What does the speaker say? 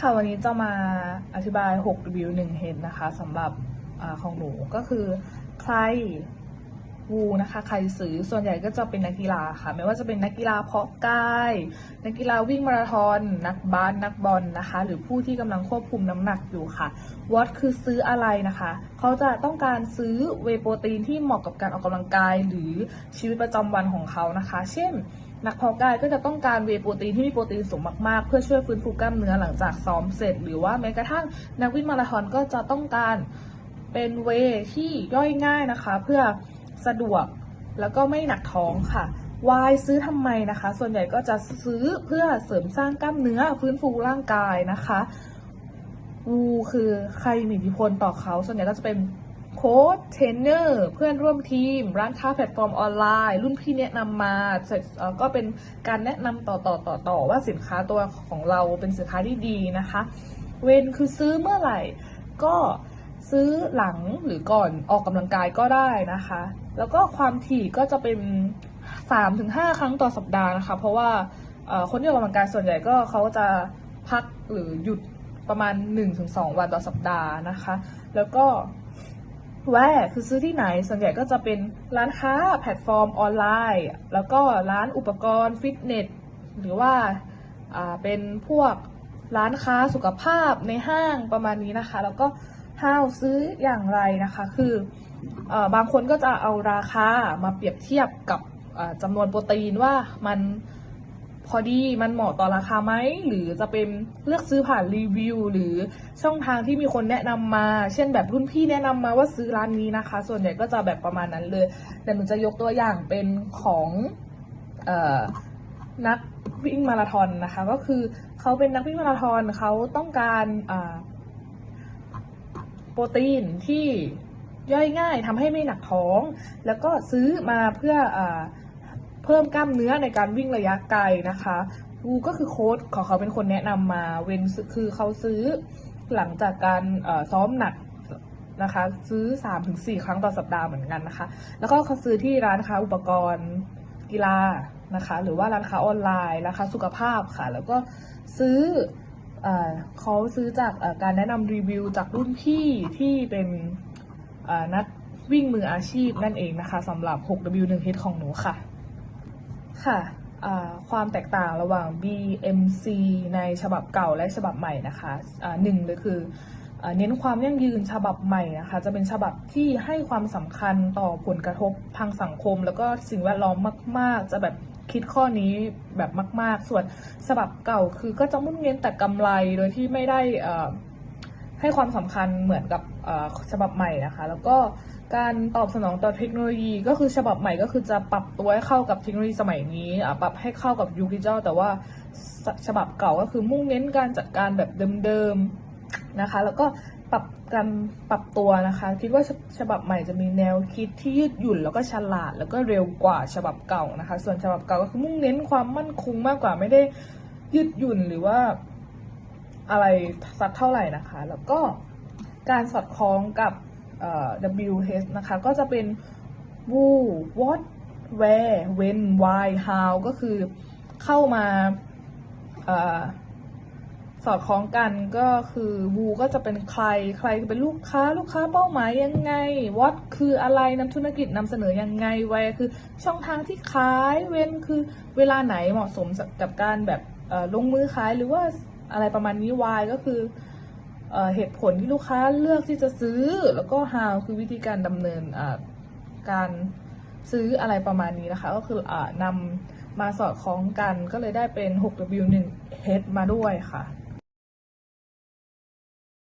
ค่ะวันนี้จะมาอธิบาย6 review 1 head นะคะสำหรับอของหนูก็คือใครวูนะคะใครซื้อส่วนใหญ่ก็จะเป็นนักกีฬาค่ะ ไม่ว่าจะเป็นนักกีฬาเพาะกาย นักกีฬาวิ่งมาราธอนนักบาสนักบอลนะคะ หรือผู้ที่กำลังควบคุมน้ำหนักอยู่ค่ะวอตคือซื้ออะไรนะคะ เขาจะต้องการซื้อเวโปรตีนที่เหมาะกับการออกกำลังกายหรือชีวิตประจำวันของเขานะคะ เช่น นักเพาะกายก็จะต้องการเวโปรตีนที่มีโปรตีนสูงมากๆ เพื่อช่วยฟื้นฟูกล้ามเนื้อหลังจากซ้อมเสร็จ หรือว่าแม้กระทั่งนักวิ่งมาราธอนก็จะต้องการเป็นเวที่ย่อยง่ายนะคะ เพื่อสะดวกแล้วก็ไม่หนักท้องค่ะวายซื้อทำไมนะคะ ส่วนใหญ่ก็จะซื้อเพื่อเสริมสร้างกล้ามเนื้อฟื้นฟูร่างกายนะคะวูคือใครมีอิทธิพลต่อเขา ส่วนใหญ่ก็จะเป็น โค้ชเทรนเนอร์ เพื่อนร่วมทีม ร้านค้าแพลตฟอร์มออนไลน์ รุ่นพี่แนะนำมาเสร็จก็เป็นการแนะนำต่อต่อต่อต่อว่าสินค้าตัวของเราเป็นสินค้าที่ดีนะคะ เวนคือซื้อเมื่อไหร่ ก็ซื้อหลังหรือก่อนออกกำลังกายก็ได้นะคะ แล้วก็ความถี่ก็จะเป็น 3-5 ครั้งต่อสัปดาห์นะคะ เพราะว่าคนที่ออกกำลังกายส่วนใหญ่ก็เขาจะพักหรือหยุดประมาณ 1-2 วันต่อสัปดาห์นะคะ แล้วก็ วร์คือซื้อที่ไหนส่วนใหญ่ก็จะเป็นร้านค้าแพลตฟอร์มออนไลน์ แล้วก็ร้านอุปกรณ์ฟิตเนสหรือว่าเป็นพวกร้านค้าสุขภาพในห้างประมาณนี้นะคะ แล้วก็ how ซื้ออย่างไรนะคะ คืออบางคนก็จะเอาราคามาเปรียบเทียบกับจำนวนโปรตีนว่ามัน พอดีมันเหมาะต่อราคาไหมหรือจะเป็นเลือกซื้อผ่านรีวิวหรือช่องทางที่มีคนแนะนำมา เช่นแบบรุ่นพี่แนะนำมาว่าซื้อร้านนี้นะคะ ส่วนใหญ่ก็จะแบบประมาณนั้นเลยแต่หนูจะยกตัวอย่างเป็นของออนักวิ่งมาราธอนนะคะ ก็คือเขาเป็นนักวิ่งมาราธอนเขาต้องการโปรตีนที่ย่อยง่ายทำให้ไม่หนักท้อง แล้วก็ซื้อมาเพื่ออ เพิ่มกล้ามเนื้อในการวิ่งระยะไกลนะคะกูก็คือโค้ชของเขาเป็นคนแนะนำมาเวนคือเขาซื้อหลังจากการซ้อมหนักนะคะ ซื้อ 3-4 ครั้งต่อสัปดาห์เหมือนกันนะคะ แล้วก็เขาซื้อที่ร้านค้าอุปกรณ์กีฬานะคะ หรือว่าร้านค้าออนไลน์ร้านค้าสุขภาพค่ะ แล้วก็ซื้อเอเขาซื้อจากการแนะนำรีวิวจากรุ่นพี่ที่เป็นนักวิ่งมืออาชีพนั่นเองนะคะสำหรับ 6W1H ของหนูค่ะ ค่ะความแตกต่างระหว่าง BMC ในฉบับเก่าและฉบับใหม่นะคะอ่าหนึ่งเลยคืออเน้นความยั่งยืนฉบับใหม่นะคะจะเป็นฉบับที่ให้ความสำคัญต่อผลกระทบทางสังคม แล้วก็สิ่งแวดล้อมมาก ๆ จะแบบคิดข้อนี้แบบมาก ๆ ส่วนฉบับเก่าคือก็จะมุ่งเน้นแต่กำไรโดยที่ไม่ได้ให้ความสำคัญเหมือนกับฉบับใหม่นะคะ แล้วก็ การตอบสนองต่อเทคโนโลยีก็คือฉบับใหม่ก็คือจะปรับตัวให้เข้ากับเทคโนโลยีสมัยนี้ปรับให้เข้ากับยุคดิจิทัลแต่ว่าฉบับเก่าก็คือมุ่งเน้นการจัดการแบบเดิมๆนะคะ แล้วก็ปรับการปรับตัวนะคะ คิดว่าฉฉบับใหม่จะมีแนวคิดที่ยืดหยุ่นแล้วก็ฉลาด แล้วก็เร็วกว่าฉบับเก่านะคะ ส่วนฉบับเก่าก็คือมุ่งเน้นความมั่นคงมากกว่าไม่ได้ยืดหยุ่นหรือว่าอะไรสักเท่าไหร่นะคะ แล้วก็การสอดคล้องกับ WH นะคะ ก็จะเป็น who what where when why how ก็คือเข้ามาอสอดคล้องกันก็คือ who ก็จะเป็นใครใครเป็นลูกค้าลูกค้าเป้าหมายยังไง what คืออะไรนำธุรกิจนำเสนอยังไง where คือช่องทางที่ขาย when คือเวลาไหนเหมาะสมกับการแบบลงมือขายหรือว่าอะไรประมาณนี้ why ก็คือ เหตุผลที่ลูกค้าเลือกที่จะซื้อ แล้วก็ how คือวิธีการดำเนินการซื้ออะไรประมาณนี้นะคะ ก็คืออนำมาสอดคล้องกันก็เลยได้เป็น 6W1H มาด้วยค่ะ